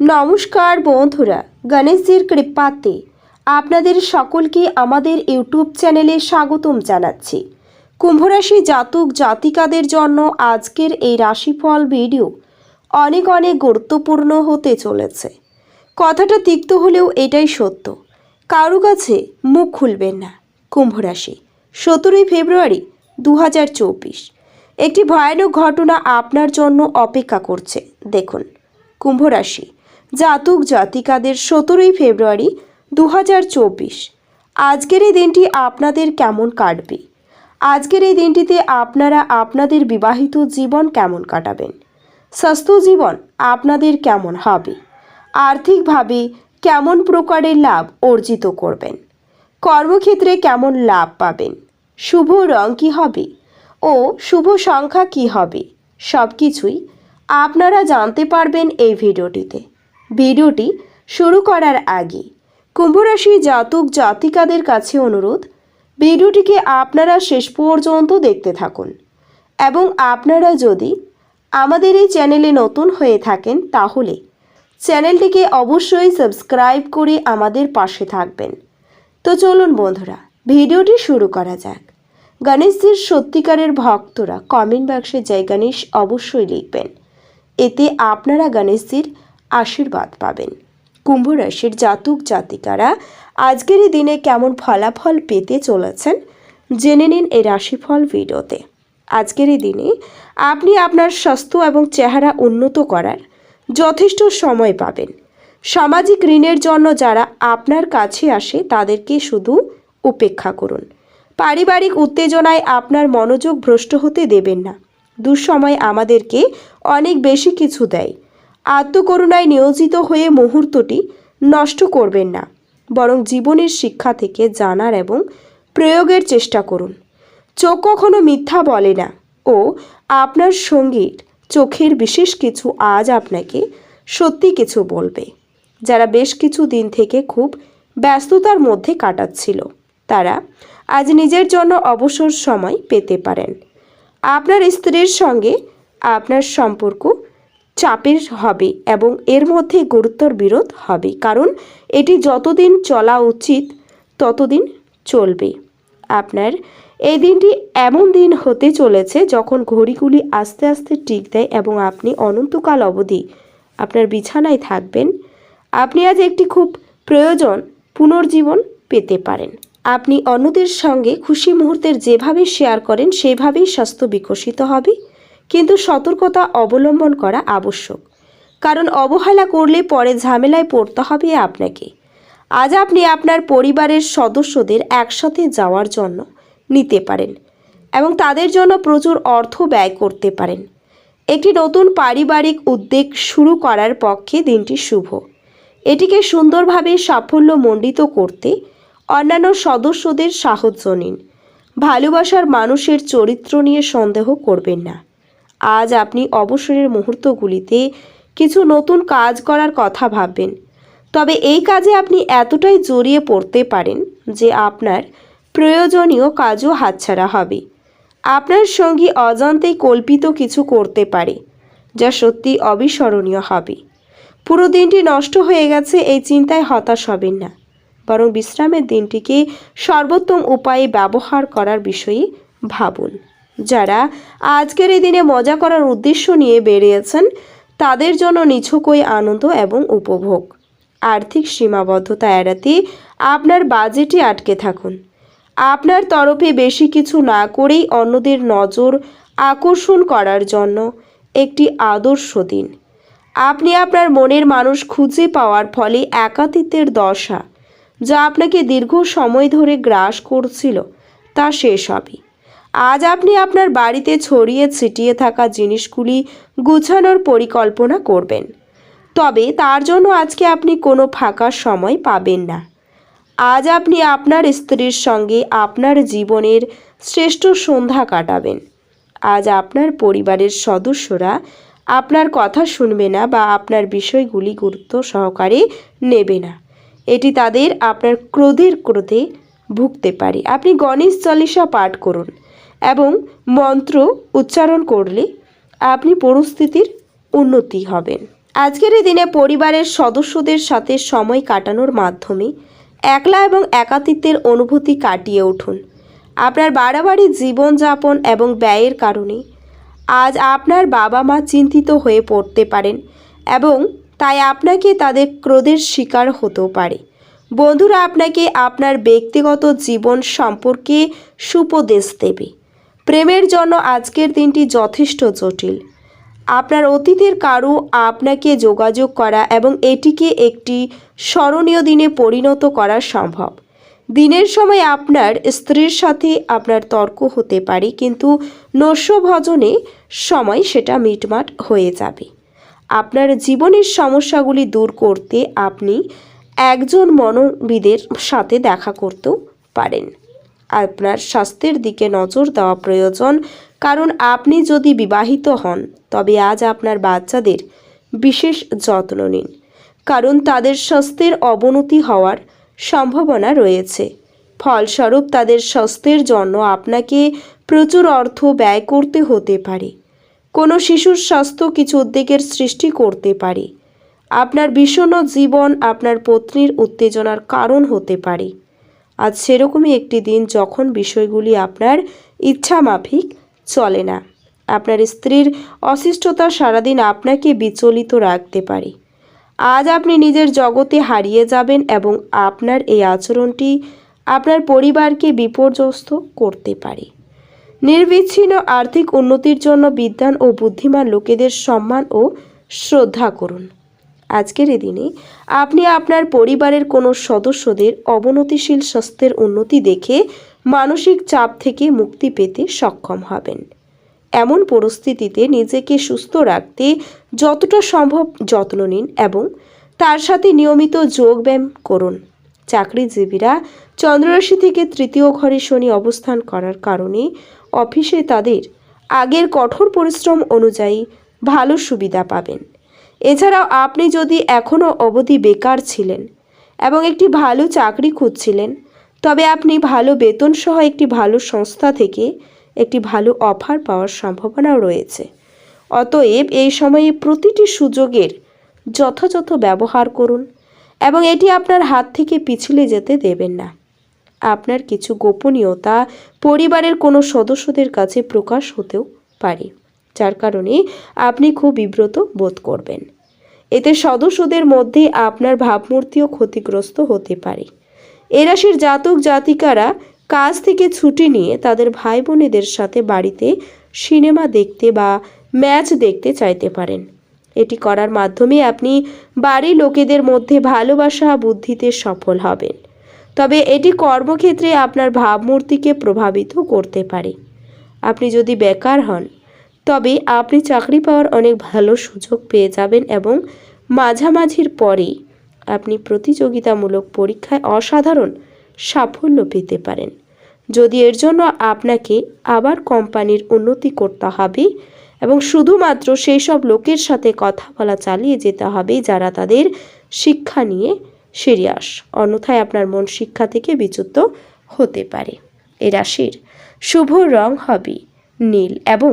নমস্কার বন্ধুরা, গণেশজির কৃপাতে আপনাদের সকলকে আমাদের ইউটিউব চ্যানেলে স্বাগতম জানাচ্ছি। কুম্ভরাশি জাতক জাতিকাদের জন্য আজকের এই রাশিফল ভিডিও অনেক অনেক গুরুত্বপূর্ণ হতে চলেছে। কথাটা তিক্ত হলেও এটাই সত্য। কারও কাছে মুখ খুলবেন না কুম্ভরাশি, সতেরোই ফেব্রুয়ারি দু হাজার চব্বিশ। একটি ভয়ানক ঘটনা আপনার জন্য অপেক্ষা করছে। দেখুন কুম্ভ রাশি জাতক জাতিকাদের সতেরোই ফেব্রুয়ারি দু হাজার চব্বিশ। আজকের এই দিনটি আপনাদের কেমন কাটবে? আজকের এই দিনটিতে আপনারা আপনাদের বিবাহিত জীবন কেমন কাটাবেন? স্বাস্থ্য জীবন আপনাদের কেমন হবে? আর্থিকভাবে কেমন প্রকারের লাভ অর্জিত করবেন? কর্মক্ষেত্রে কেমন লাভ পাবেন? শুভ রং কী হবে? ও শুভ সংখ্যা কী হবে? সব কিছুই আপনারা জানতে পারবেন এই ভিডিওটিতে। ভিডিওটি শুরু করার আগে কুম্ভরাশি জাতক জাতিকাদের কাছে অনুরোধ, ভিডিওটিকে আপনারা শেষ পর্যন্ত দেখতে থাকুন এবং আপনারা যদি আমাদের এই চ্যানেলে নতুন হয়ে থাকেন তাহলে চ্যানেলটিকে অবশ্যই সাবস্ক্রাইব করে আমাদের পাশে থাকবেন। তো চলুন বন্ধুরা, ভিডিওটি শুরু করা যাক। গণেশজির সত্যিকারের ভক্তরা কমেন্ট বক্সে জয় গণেশ অবশ্যই লিখবেন। এতে আপনারা গণেশজির আশীর্বাদ পাবেন। কুম্ভ রাশির জাতক জাতিকারা, আজকের এই দিনে কেমন ফলাফল পেতে চলেছেন জেনে নিন এই রাশিফল ভিডিওতে। আজকের এই দিনে আপনি আপনার স্বাস্থ্য এবং চেহারা উন্নত করার যথেষ্ট সময় পাবেন। সামাজিক ঋণের জন্য যারা আপনার কাছে আসে তাদেরকে শুধু উপেক্ষা করুন। পারিবারিক উত্তেজনায় আপনার মনোযোগ ভ্রষ্ট হতে দেবেন না। দুঃসময় আমাদেরকে অনেক বেশি কিছু দেয়। আত্মকরুণায় নিয়োজিত হয়ে মুহূর্তটি নষ্ট করবেন না, বরং জীবনের শিক্ষা থেকে জানার এবং প্রয়োগের চেষ্টা করুন। চোখ কখনো মিথ্যা বলে না ও আপনার সঙ্গীর চোখের বিশেষ কিছু আজ আপনাকে সত্যি কিছু বলবে। যারা বেশ কিছু দিন থেকে খুব ব্যস্ততার মধ্যে কাটাচ্ছিল, তারা আজ নিজের জন্য অবসর সময় পেতে পারেন। আপনার স্ত্রীর সঙ্গে আপনার সম্পর্ক চাপের হবে এবং এর মধ্যে গুরুত্বর বিরোধ হবে। কারণ এটি যতদিন চলা উচিত, ততদিন চলবে। আপনার, এই দিনটি এমন দিন হতে চলেছে যখন ঘড়িগুলি আস্তে আস্তে টিক দেয় এবং আপনি অনন্তকাল অবধি আপনার বিছানায় থাকবেন। আপনি আজ একটি খুব প্রয়োজন পুনর্জীবন পেতে পারেন। আপনি অন্যদের সঙ্গে খুশি মুহূর্তের যেভাবে শেয়ার করেন, সেভাবেই স্বাস্থ্য বিকশিত হবে। কিন্তু সতর্কতা অবলম্বন করা আবশ্যক। কারণ অবহেলা করলে পরে ঝামেলায় পড়তে হবে আপনাকে। আজ আপনি আপনার পরিবারের সদস্যদের একসাথে যাওয়ার জন্য নিতে পারেন এবং তাদের জন্য প্রচুর অর্থ ব্যয় করতে পারেন। একটি নতুন পারিবারিক উদ্যোগ শুরু করার পক্ষে দিনটি শুভ। এটিকে সুন্দরভাবে সাফল্যমণ্ডিত করতে অন্যান্য সদস্যদের সাহায্য নিন। ভালোবাসার মানুষের চরিত্র নিয়ে সন্দেহ করবেন না। আজ আপনি অবসরের মুহূর্তগুলিতে কিছু নতুন কাজ করার কথা ভাববেন। তবে এই কাজে আপনি এতটাই জড়িয়ে পড়তে পারেন যে আপনার প্রয়োজনীয় কাজও হাতছাড়া হবে। আপনার সঙ্গী অজান্তেই কল্পিত কিছু করতে পারে, যা সত্যি অবিস্মরণীয় হবে। পুরো দিনটি নষ্ট হয়ে গেছে এই চিন্তায় হতাশ হবেন না। বরং বিশ্রামের দিনটিকে সর্বোত্তম উপায়ে ব্যবহার করার বিষয়ে ভাবুন। যারা আজকের এই দিনে মজা করার উদ্দেশ্য নিয়ে বেরিয়েছেন, তাদের জন্য নিছকই আনন্দ এবং উপভোগ। আর্থিক সীমাবদ্ধতা এড়াতে আপনার বাজেটে আটকে থাকুন। আপনার তরফে বেশি কিছু না করেই অন্যদের নজর আকর্ষণ করার জন্য একটি আদর্শ দিন। আপনি আপনার মনের মানুষ খুঁজে পাওয়ার ফলে একাতিত্বের দশা, যা আপনাকে দীর্ঘ সময় ধরে গ্রাস করছিল, তা শেষ হবে আজ আপনি আপনার বাড়িতে ছড়িয়ে ছিটিয়ে থাকা জিনিসগুলি গুছানোর পরিকল্পনা করবেন। তবে তার জন্য আজকে আপনি কোনো ফাঁকা সময় পাবেন না। আজ আপনি আপনার স্ত্রীর সঙ্গে আপনার জীবনের শ্রেষ্ঠ সন্ধ্যা কাটাবেন। আজ আপনার পরিবারের সদস্যরা আপনার কথা শুনবে না বা আপনার বিষয়গুলি গুরুত্ব সহকারে নেবে না। এটি তাদের আপনার ক্রোধের ক্রোধে ভুগতে পারে। আপনি গণেশ চালিসা পাঠ করুন। এবং মন্ত্র উচ্চারণ করলে আপনি পরিস্থিতির উন্নতি হবেন। আজকের এই দিনে পরিবারের সদস্যদের সাথে সময় কাটানোর মাধ্যমে একলা এবং একাতিত্বের অনুভূতি কাটিয়ে উঠুন। আপনার বাড়াবাড়ি জীবনযাপন এবং ব্যয়ের কারণে আজ আপনার বাবা মা চিন্তিত হয়ে পড়তে পারেন এবং তাই আপনাকে তাদের ক্রোধের শিকার হতেও পারে। বন্ধুরা, আপনাকে আপনার ব্যক্তিগত জীবন সম্পর্কে সুপদেশ দেবে। প্রেমের জন্য আজকের দিনটি যথেষ্ট জটিল। আপনার অতীতের কারও আপনাকে যোগাযোগ করা এবং এটিকে একটি স্মরণীয় দিনে পরিণত করা সম্ভব। দিনের সময় আপনার স্ত্রীর সাথে আপনার তর্ক হতে পারে, কিন্তু নস্য ভজনে সময় সেটা মিটমাট হয়ে যাবে। আপনার জীবনের সমস্যাগুলি দূর করতে আপনি একজন মনোবিদের সাথে দেখা করতেও পারেন। আপনার স্বাস্থ্যের দিকে নজর দেওয়া প্রয়োজন। কারণ আপনি যদি বিবাহিত হন, তবে আজ আপনার বাচ্চাদের বিশেষ যত্ন নিন। কারণ তাদের স্বাস্থ্যের অবনতি হওয়ার সম্ভাবনা রয়েছে। ফলস্বরূপ তাদের স্বাস্থ্যের জন্য আপনাকে প্রচুর অর্থ ব্যয় করতে হতে পারে। কোনো শিশুর স্বাস্থ্য কিছু উদ্বেগের সৃষ্টি করতে পারে। আপনার বিষণ্ণ জীবন আপনার পত্নীর উত্তেজনার কারণ হতে পারে। আজ সেরকমই একটি দিন যখন বিষয়গুলি আপনার ইচ্ছা মাফিক চলে না। আপনার স্ত্রীর অসিষ্টতা সারাদিন আপনাকে বিচলিত রাখতে পারে। আজ আপনি নিজের জগতে হারিয়ে যাবেন এবং আপনার এই আচরণটি আপনার পরিবারকে বিপর্যস্ত করতে পারে। নির্বিচ্ছিন্ন আর্থিক উন্নতির জন্য বিদ্যান ও বুদ্ধিমান লোকেদের সম্মান ও শ্রদ্ধা করুন। আজকের এই দিনে আপনি আপনার পরিবারের কোনো সদস্যদের অবনতিশীল স্বাস্থ্যের উন্নতি দেখে মানসিক চাপ থেকে মুক্তি পেতে সক্ষম হবেন। এমন পরিস্থিতিতে নিজেকে সুস্থ রাখতে যতটা সম্ভব যত্ন নিন এবং তার সাথে নিয়মিত যোগব্যায়াম করুন। চাকরিজীবীরা চন্দ্ররাশি থেকে তৃতীয় ঘরে শনি অবস্থান করার কারণে অফিসে তাদের আগের কঠোর পরিশ্রম অনুযায়ী ভালো সুবিধা পাবেন। এছাড়াও আপনি যদি এখনও অবধি বেকার ছিলেন এবং একটি ভালো চাকরি খুঁজছিলেন, তবে আপনি ভালো বেতন সহ একটি ভালো সংস্থা থেকে একটি ভালো অফার পাওয়ার সম্ভাবনাও রয়েছে। অতএব এই সময়ে প্রতিটি সুযোগের যথাযথ ব্যবহার করুন এবং এটি আপনার হাত থেকে পিছলে যেতে দেবেন না। আপনার কিছু গোপনীয়তা পরিবারের কোনো সদস্যদের কাছে প্রকাশ হতেও পারে। যার কারণে আপনি খুব বিব্রত বোধ করবেন। এতে সদস্যদের মধ্যে আপনার ভাবমূর্তিও ক্ষতিগ্রস্ত হতে পারে। এ রাশির জাতক জাতিকারা কাজ থেকে ছুটি নিয়ে তাদের ভাই বোনেদের সাথে বাড়িতে সিনেমা দেখতে বা ম্যাচ দেখতে চাইতে পারেন। এটি করার মাধ্যমে আপনি বাড়ির লোকেদের মধ্যে ভালোবাসা বুদ্ধিতে সফল হবেন। তবে এটি কর্মক্ষেত্রে আপনার ভাবমূর্তিকে প্রভাবিত করতে পারে। আপনি যদি বেকার হন তবে আপনি চাকরি পাওয়ার অনেক ভালো সুযোগ পেয়ে যাবেন এবং মাঝামাঝির পরে আপনি প্রতিযোগিতামূলক পরীক্ষায় অসাধারণ সাফল্য পেতে পারেন। যদি এর জন্য আপনাকে আবার কোম্পানির উন্নতি করতে হবে এবং শুধুমাত্র সেই সব লোকের সাথে কথা বলা চালিয়ে যেতে হবে যারা তাদের শিক্ষা নিয়ে সিরিয়াস, অন্যথায় আপনার মন শিক্ষা থেকে বিচ্যুত হতে পারে। এ রাশির শুভ রং হবে নীল এবং